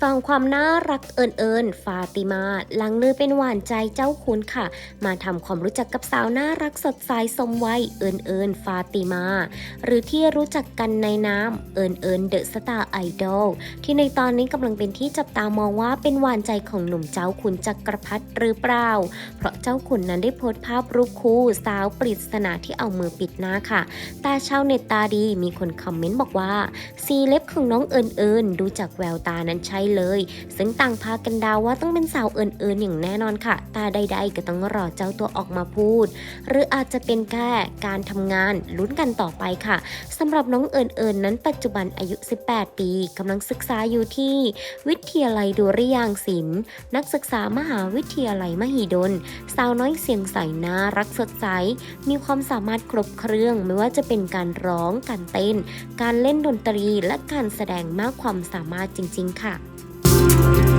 สองความน่ารักเอิญเอิญฟาติมาหลังลือเป็นหวานใจเจ้าคุณค่ะ มาทำความรู้จักกับสาวน่ารักสดใสสมวัยเอิญเอิญฟาติมา หรือที่รู้จักกันในนามเอิญเอิญเดอะสตาร์ไอดอลที่ในตอนนี้กำลังเป็นที่จับตามองว่าเป็นหวานใจของหนุ่มเจ้าคุณจักรพัฒหรือเปล่า เพราะเจ้าคุณนั้นได้โพสต์ภาพรูปคู่สาวปริศนาที่เอามือปิดหน้าค่ะแต่ชาวเน็ตตาดีมีคนคอมเมนต์บอกว่าซีเล็บของน้องเอิญเอิญดูจากแววตานั้นใชเลย ซึ่งต่างพากันเดาวว่าต้องเป็นสาวเอิญเอิญอย่างแน่นอนค่ะ ตาใดๆก็ต้องรอเจ้าตัวออกมาพูด หรืออาจจะเป็นแค่การทำงานลุ้นกันต่อไปค่ะสำหรับน้องเอิญเอิญนั้นปัจจุบันอายุ 18 ปีกำลังศึกษาอยู่ที่ วิทยาลัยดุริยางศิลป์นักศึกษามหาวิทยาลัยมหิดล สาวน้อยเสียงใสน่ารักสดใส มีความสามารถครบเครื่องไม่ว่าจะเป็นการร้อง การเต้น การเล่นดนตรีและการแสดงมากความสามารถจริง ๆ ค่ะ Thank you.